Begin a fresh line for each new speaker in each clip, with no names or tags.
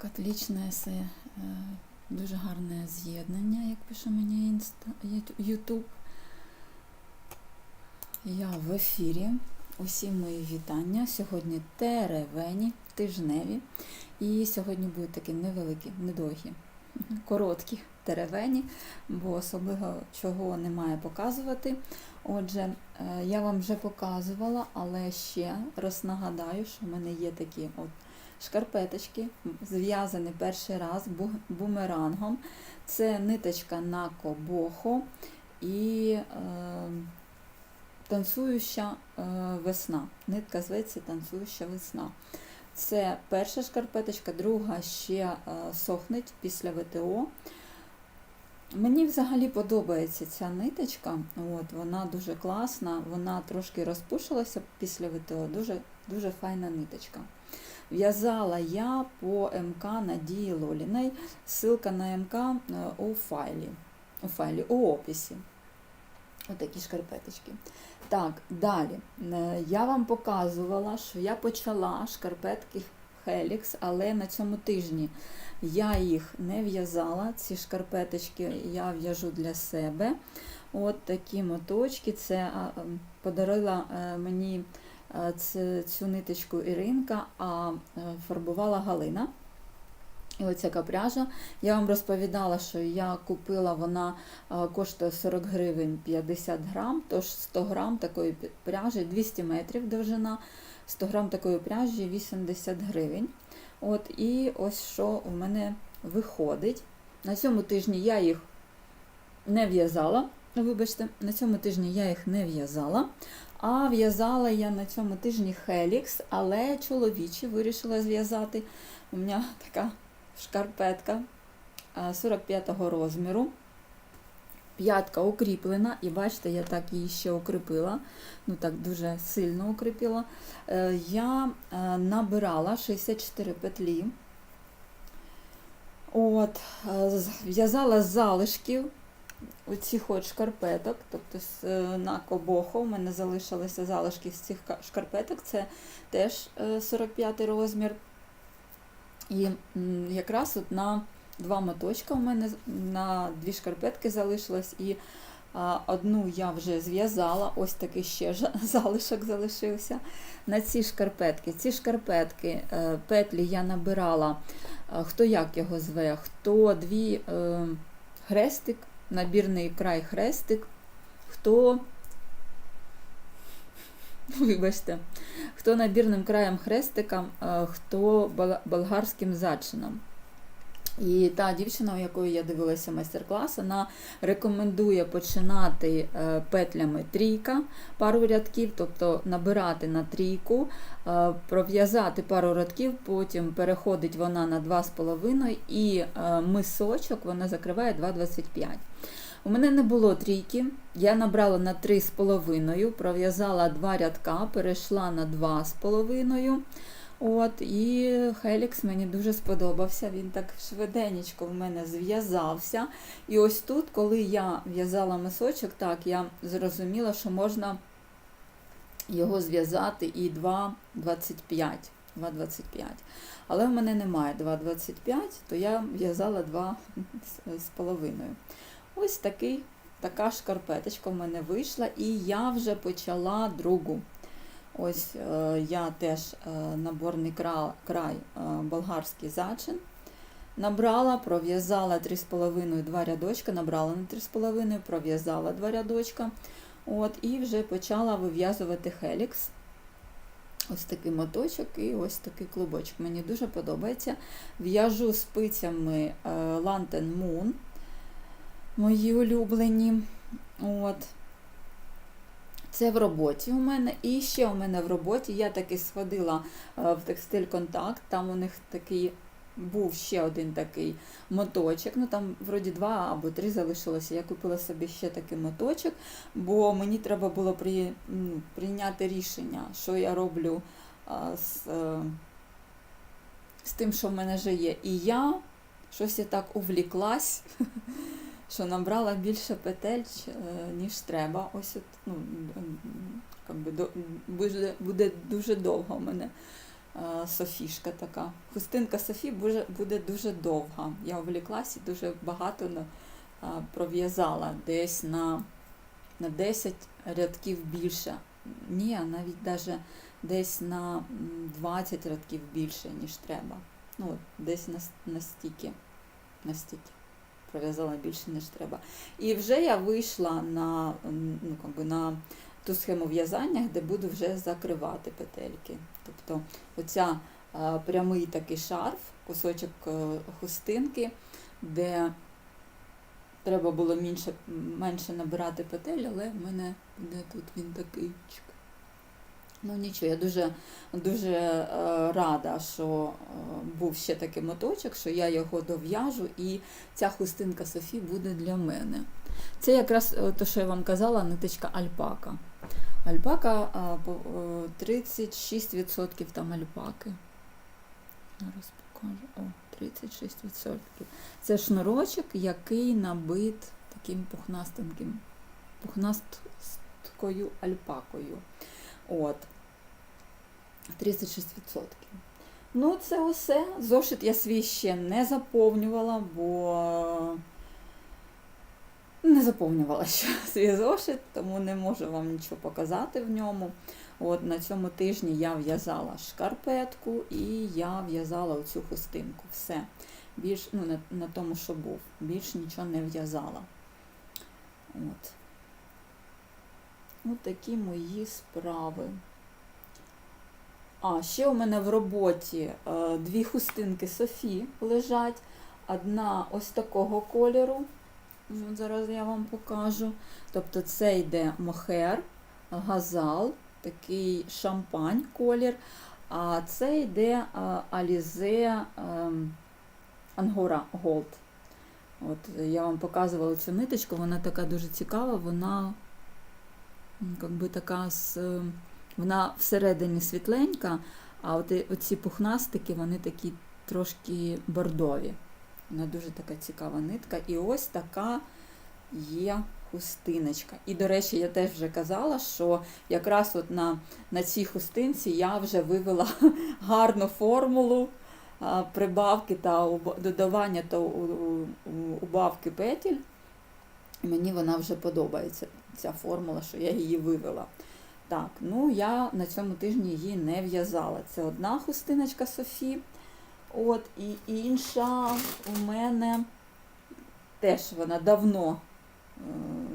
Так, отличне все. е, Дуже гарне з'єднання, як пише мені інста Ютуб. Я в ефірі. Усі мої вітання. Сьогодні теревені, тижневі. І сьогодні будуть такі невеликі, недовгі, короткі теревені, бо особливо чого немає показувати. Отже, е, я вам вже показувала, але ще раз нагадаю, що в мене є такі от шкарпеточки, зв'язані перший раз бумерангом. Це ниточка на кобохо і е, танцююча е, весна. Нитка зветься танцююча весна. Це перша шкарпеточка, друга ще е, сохнеть після ВТО. Мені взагалі подобається ця ниточка. От, вона дуже класна, вона трошки розпушилася після ВТО, дуже, дуже файна ниточка. В'язала я по МК Надії Лоліної. Ссылка на МК е, у файлі, у файлі, у описі. Отакі шкарпеточки. Так, далі. Е, Я вам показувала, що я почала шкарпетки Helix, але на цьому тижні я їх не в'язала. Ці шкарпеточки я в'яжу для себе. От такі моточки. Це ем, подарила е, мені цю ниточку Іринка, а е, фарбувала Галина. І оця капряжа. Я вам розповідала, що я купила, вона е, коштує 40 гривень 50 грам, тож 100 грам такої пряжі, 200 метрів довжина, 100 грам такої пряжі 80 гривень. От, і ось що у мене виходить. На цьому тижні я їх не в'язала. Вибачте, на цьому тижні я їх не в'язала. А в'язала я на цьому тижні Helix, але чоловічі вирішила зв'язати. У мене така шкарпетка 45-го розміру. П'ятка укріплена, і бачите, я так її ще укріпила, ну так дуже сильно укріпила. Е, Я е, набирала 64 петлі. От, е, в'язала з залишків оцих от шкарпеток, тобто е, на кобохо у мене залишилися залишки з цих шкарпеток, це теж е, 45 розмір. І якраз от на два моточка у мене на дві шкарпетки залишилось, і одну я вже зв'язала, ось такий ще залишок залишився на ці шкарпетки. Ці шкарпетки, е, петлі я набирала, е, хто як його зве, хто дві е, хрестик, набірний край хрестик, хто. Вибачте, хто набірним краєм хрестика, е, хто болгарським зачином. І та дівчина, у якої я дивилася майстер-клас, вона рекомендує починати е, петлями трійка пару рядків, тобто набирати на трійку, е, пров'язати пару рядків, потім переходить вона на 2,5 і е, мисочок вона закриває 2,25. У мене не було трійки, я набрала на 3,5, пров'язала два рядка, перейшла на 2,5. От, і Хелікс мені дуже сподобався. Він так швиденечко в мене зв'язався. І ось тут, коли я в'язала мисочок, так, я зрозуміла, що можна його зв'язати і 2,25. 2,25. Але в мене немає 2,25, то я в'язала 2,5. Ось такий, така шкарпеточка в мене вийшла, і я вже почала другу. Ось е, я теж е, наборний край, е, болгарський зачин. Набрала, пров'язала 3,5 два рядочка, набрала на 3,5, пров'язала два рядочка. От, і вже почала вив'язувати хелікс. Ось такий моточок і ось такий клубочок. Мені дуже подобається. В'яжу спицями Lantern Moon, мої улюблені. От. Це в роботі у мене. І ще у мене в роботі я таки сходила е, в текстиль контакт, там у них такий був ще один такий моточок. Ну там вроді два або три залишилося. Я купила собі ще такий моточок, бо мені треба було при, прийняти рішення, що я роблю з, е, з тим, що в мене вже є. І я щось я так увліклась. що набрала більше петель, е, ніж треба. Ось от, ну, буде, буде дуже довго в мене е, Софішка така. Хустинка Софі буде, дуже довга. Я в лікласі дуже багато на- пров'язала, десь на, на 10 рядків більше. Ні, навіть даже десь на 20 рядків більше, ніж треба. Ну, десь на, на стільки. На стільки. Пров'язала більше, ніж треба. І вже я вийшла на, ну, как би на ту схему в'язання, де буду вже закривати петельки. Тобто оця а, прямий такий шарф, кусочок е, хустинки, де треба було менше, менше набирати петель, але в мене буде тут він такий. Ну нічого, я дуже, дуже е, рада, що е, був ще такий моточок, що я його дов'яжу, і ця хустинка Софі буде для мене. Це якраз е, те, що я вам казала, ниточка альпака. Альпака а, е, 36% там альпаки. Зараз покажу. О, 36%. Це шнурочок, який набит таким пухнастеньким, пухнасткою альпакою. От. 36%. Ну, це усе. Зошит я свій ще не заповнювала, бо не заповнювала ще свій зошит, тому не можу вам нічого показати в ньому. От на цьому тижні я в'язала шкарпетку і я в'язала оцю хустинку. Все. Більш, ну, на, на тому, що був. Більш нічого не в'язала. От. От такі мої справи. А, ще у мене в роботі е, дві хустинки Софі лежать. Одна ось такого кольору. От Зараз я вам покажу. Тобто це йде мохер, газал, такий шампань колір. А це йде а, Alize ем, Angora Gold. От я вам показувала цю ниточку, вона така дуже цікава, вона м, как би така з. е, Вона всередині світленька, а от оці пухнастики, вони такі трошки бордові. Вона дуже така цікава нитка. І ось така є хустиночка. І, до речі, я теж вже казала, що якраз от на, на цій хустинці я вже вивела гарну формулу прибавки та додавання та убавки петель. Мені вона вже подобається, ця формула, що я її вивела. Так, ну я на цьому тижні її не в'язала. Це одна хустиночка Софі. От, і інша у мене теж вона давно е,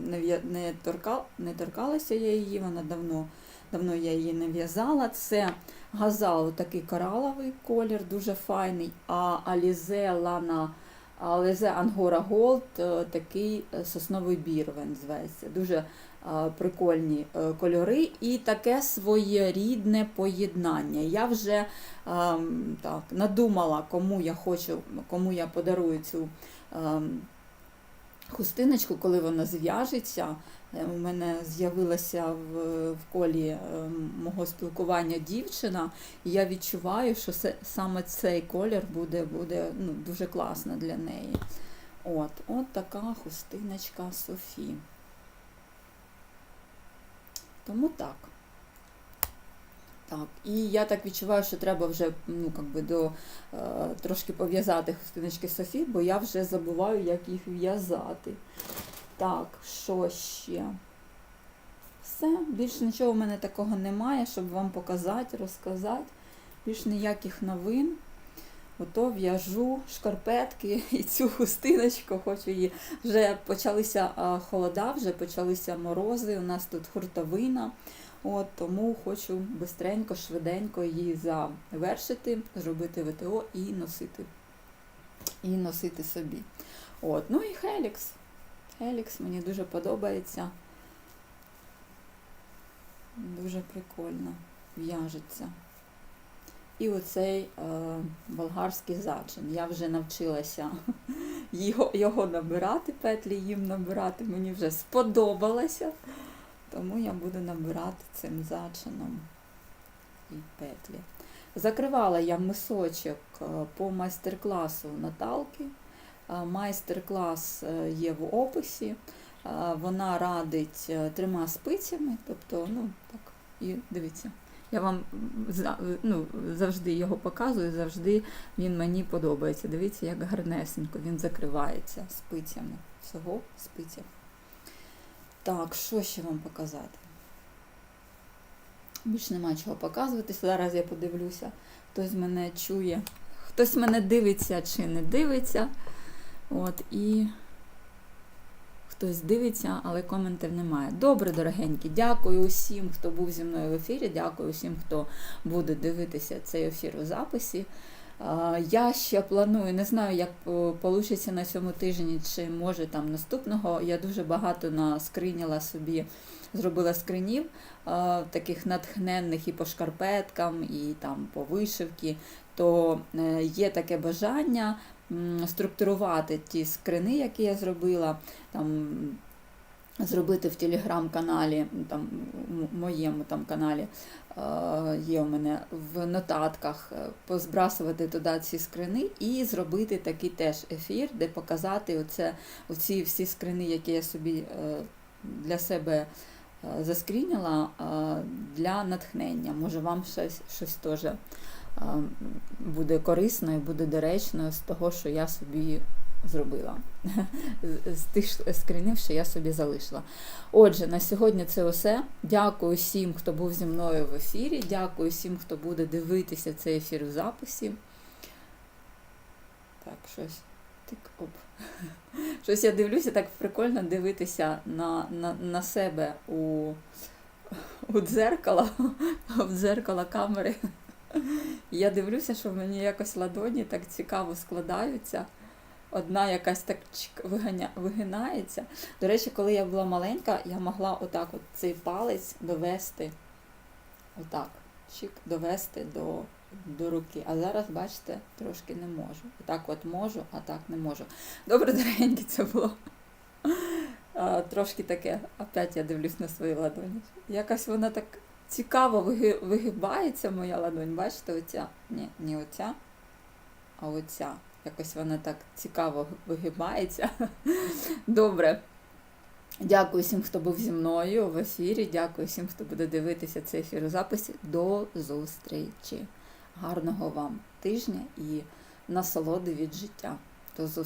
не, не, торка, не торкалася я її, вона давно, давно я її не в'язала. Це газал, такий кораловий колір, дуже файний, а Alize Lana Alize це Ангора Голд, такий е, сосновий бір, він зветься. Дуже е, прикольні е, кольори і таке своєрідне поєднання. Я вже ем, так, надумала, кому я хочу, кому я подарую цю ем, хустиночку, коли вона зв'яжеться. Е, У мене з'явилася в, в колі ем, мого спілкування дівчина, і я відчуваю, що це, саме цей колір буде, буде ну, дуже класно для неї. От, от така хустиночка Софі. Тому так. Так, і я так відчуваю, що треба вже ну, би до, е, трошки пов'язати хустиночки Софі, бо я вже забуваю, як їх в'язати. Так, що ще? Все, більше нічого в мене такого немає, щоб вам показати, розказати. Більш ніяких новин. Ото в'яжу шкарпетки і цю хустиночку, хочу її. Вже почалися холода, вже почалися морози, у нас тут хуртовина. От, тому хочу бистренько, швиденько її завершити, зробити ВТО і носити. І носити собі. От, ну і Хелікс. Хелікс мені дуже подобається. Дуже прикольно в'яжеться. І оцей е, болгарський зачин. Я вже навчилася його, його набирати, петлі їм набирати. Мені вже сподобалося. Тому я буду набирати цим зачином і петлі. Закривала я мисочок е, по майстер-класу Наталки. Е, Майстер-клас е, є в описі. Е, Вона радить трьома спицями, тобто, ну так, і дивіться, Я вам ну, завжди його показую, завжди він мені подобається. Дивіться, як гарнесенько він закривається спицями. Всього спиця. Так, що ще вам показати? Більш нема чого показувати. Зараз я подивлюся, хтось мене чує, хтось мене дивиться чи не дивиться. От, і хтось дивиться, але коментів немає. Добре, дорогенькі, дякую усім, хто був зі мною в ефірі. Дякую усім, хто буде дивитися цей ефір у записі. Я ще планую, не знаю, як вийде на цьому тижні, чи може там наступного. Я дуже багато наскриняла собі, зробила скринів, таких натхненних і по шкарпеткам, і там по вишивці. То е, є таке бажання структурувати ті скрини, які я зробила. Там, Зробити в телеграм-каналі, там, моєму там каналі е, є у мене в нотатках, е, позбрасувати туди ці скрини і зробити такий теж ефір, де показати оце, оці всі скрини, які я собі е, для себе заскріняла е, для натхнення. Може вам щось, щось теж буде корисно і буде доречно з того, що я собі зробила. З- тих скринів, що я собі залишила. Отже, на сьогодні це все. Дякую всім, хто був зі мною в ефірі. Дякую всім, хто буде дивитися цей ефір у записі. Так, щось. Тик, оп. Щось я дивлюся, так прикольно дивитися на, на, на себе у, у дзеркало, в дзеркало камери. Я дивлюся, що в мені якось ладоні так цікаво складаються. Одна якась так виганя, вигинається. До речі, коли я була маленька, я могла отак от цей палець довести, отак, чик, довести до, до руки. А зараз, бачите, трошки не можу. Отак от можу, а так не можу. Добре, дорогенькі, це було. Трошки таке, опять я дивлюсь на свої ладоні. Якась вона так цікаво вигибається, моя ладонь. Бачите, оця? Ні, не оця, а оця. Якось вона так цікаво вигибається. Добре. Дякую всім, хто був зі мною в ефірі. Дякую всім, хто буде дивитися цей ефір у записі. До зустрічі. Гарного вам тижня і насолоди від життя. До зустрічі.